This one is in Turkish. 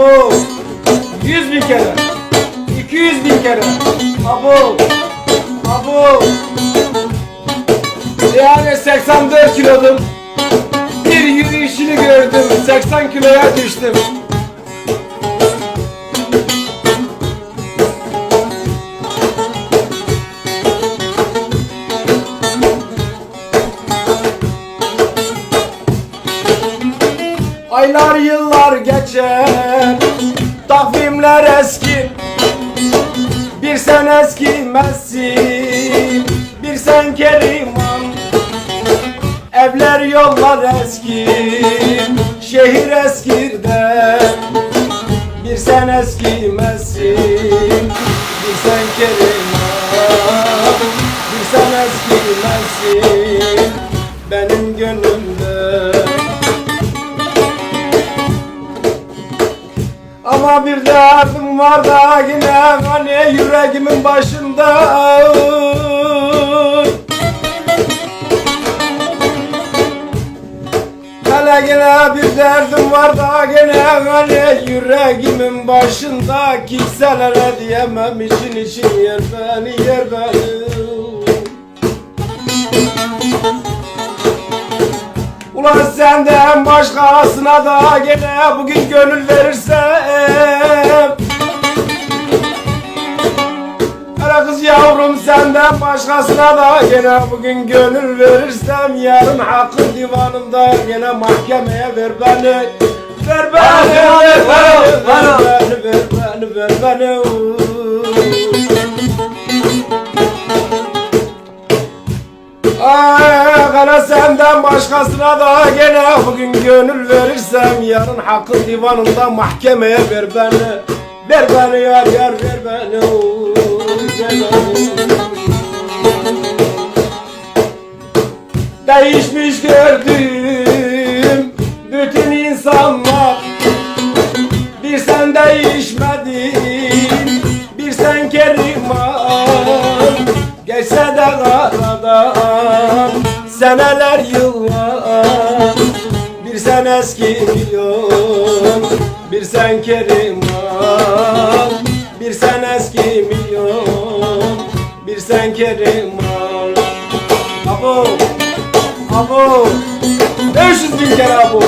Abo. 100 bin kere. 200 bin kere. Abo. Abo. Yani 84 kilodum. Bir yürüyüşünü gördüm. 80 kiloya düştüm. Aylar yıllar geçer. Takvimler eski. Bir sen eskimezsin. Bir sen Keriman. Evler yollar eski. Şehir eskide. Bir sen eskimezsin. Bir sen Keriman. Bir sen eskimezsin. Benim gönlümde Ama bir derdim var da yine hani yüreğimin başında. Hele yine bir derdim var da yine hani yüreğimin başında. Kimselere diyemem için için yer beni yer beni Ulan senden başkasına da gene bugün gönül verirsem. Hele kız yavrum senden başkasına da gene bugün gönül verirsem. Yarın hakkın divanında gene mahkemeye ver beni. Ver beni, ver beni, ver beni, ver beni, ver beni. Ay gene senden başkasına da gene bugün gönül verirsem Yarın hakkın divanında mahkemeye ver beni Ver beni yar yar ver beni. Değişmiş gördüm bütün insanlar Bir sen değişmedin bir sen Keriman Geçse de aradan seneler yıllar. Bir sen eski milyon bir sen Keriman. Bir sen eski milyon bir sen Keriman. Abo Abo 500 bin kere abo